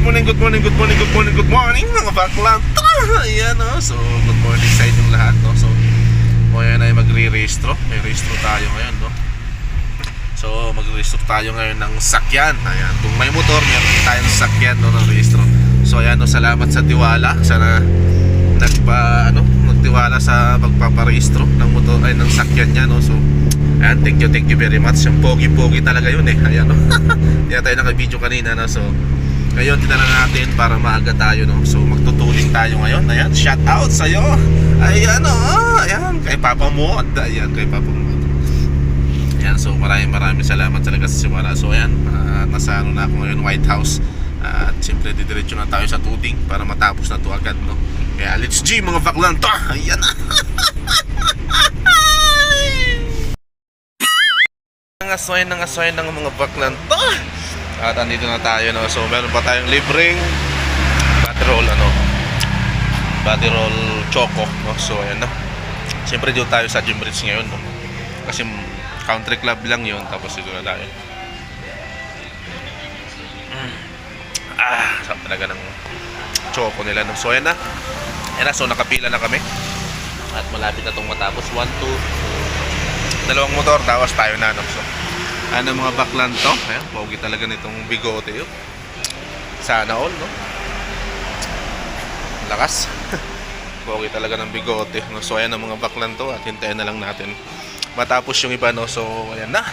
good morning, good morning, good morning, good morning, good morning mga baklan. Ayan o. So, good morning sa inyong lahat. No? So, ngayon ay magre-restro. May restro tayo ngayon, no? So, magre-restro tayo ngayon ng sakyan. Ayan, kung may motor, meron tayong sakyan no, ng restro. So, ayan, no, salamat sa tiwala. Sana nagpa, ano, nagtiwala sa pagpaparehistro ng motor, ay, ng sakyan niya, no? So, ayan, thank you, thank you very much. Yung pogi-pogi talaga yun, eh. Ayan, no? Kaya tayo naka-video kanina, no? So, ngayon, tinala natin para maaga tayo, no? So, magtutuling tayo ngayon. Ayan, shout out sa'yo. Ayan, oh, ayan, kay Papa Mod. Ayan, kay Papa Mod. Ayan, so maraming maraming salamat talaga sa simula. So, ayan, ah, nasa ano na ako ngayon, White House. Ah, At siyempre, didiretso na tayo sa tuting para matapos na to agad, no? Kaya, let's G, mga baklan to! Ayan na! Nangasoy, nangasoy ng mga baklan to! At andito na tayo, no? So, meron pa tayong libreng body roll, ano? Body roll choco, no? So, ayan na. Siyempre, dito tayo sa Gym Bridge ngayon, no? Kasi country club lang yun, tapos dito na tayo. Mm. Ah, sarap talaga ng choco nila, no? So, ayan na. Ayan na, so nakapila na kami. At malapit na itong matapos. One, two, dalawang motor, tapos tayo na, no? So, ano mga baklan to? Ayan, pogi talaga nitong bigote yun. Sana all, no? Lakas. pogi talaga ng bigote. No? So, ayan ang mga baklan to at hintayin na lang natin matapos yung iba, no? So, ayan na.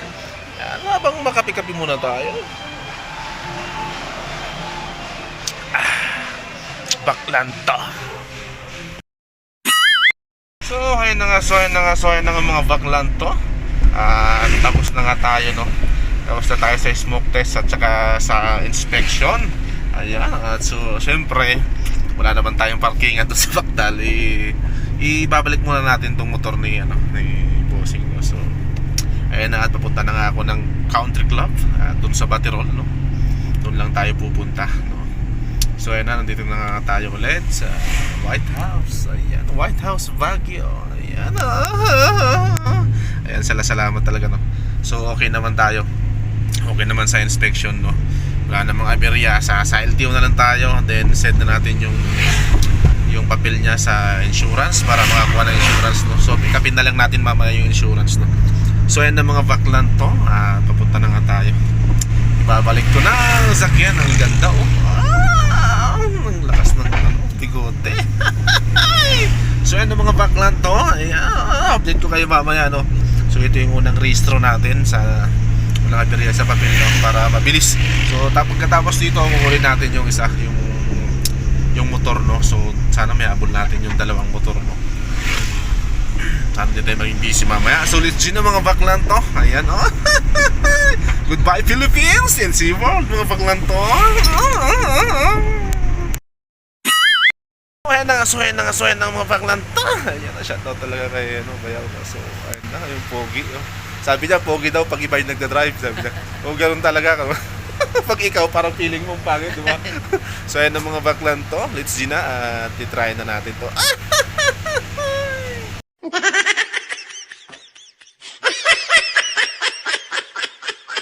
Ayan, habang makapi-kapi muna tayo. Ah, baklan to. So, ayun na nga, so ayun na nga, so ayun na nga mga baklan to. Ah, tapos na nga tayo, no? Tapos na tayo sa smoke test at saka sa inspection. Ayan, at so, syempre, wala naman tayong parkingan doon sa Bakdal. I, ibabalik muna natin tong motor ni, ano, ni Bossing, no? So, ayun na at papunta na nga ako ng country club uh, doon sa Batirol, no? Doon lang tayo pupunta, no? So, ayun na, nandito na nga tayo ulit sa White House. Ayan, White House Baguio. Ayan, ah. Ayan, sala salamat talaga, no? So, okay naman tayo. Okay naman sa inspection, no? Wala namang aberya. Sa, sa LTO na lang tayo. Then, send na natin yung yung papel niya sa insurance para makakuha ng insurance, no? So, pick na lang natin mamaya yung insurance, no? So, ayan na mga baklan to. Ah, papunta na nga tayo. Ibabalik ko na ang sakyan. Ang ganda, oh. Ah, ang lakas ng ano, bigote. so, ayan na mga baklan to. Ayan, update ko kayo mamaya, no? So, ito yung unang rehistro natin sa walang aberya sa papel, no? Para mabilis. So, tapos katapos dito, kukunin natin yung isa, yung yung motor, no? So, sana may abol natin yung dalawang motor, no? Sana di tayo maging busy mamaya. So, let's na mga baklan to. Ayan, oh. Goodbye, Philippines and SeaWorld, mga baklan to. Ayan na nga, na nga, so ayan na nga, mga baklan to. Ayan na, shoutout talaga kay, ano, bayaw na. So, ayan na, yung pogi, oh. Sabi niya, pogi daw pag iba yung nagda-drive, sabi niya. O, ganun talaga. pag ikaw, parang feeling mong pangit, di ba? so, ayan na mga baklan to. Let's see na, at titry na natin to.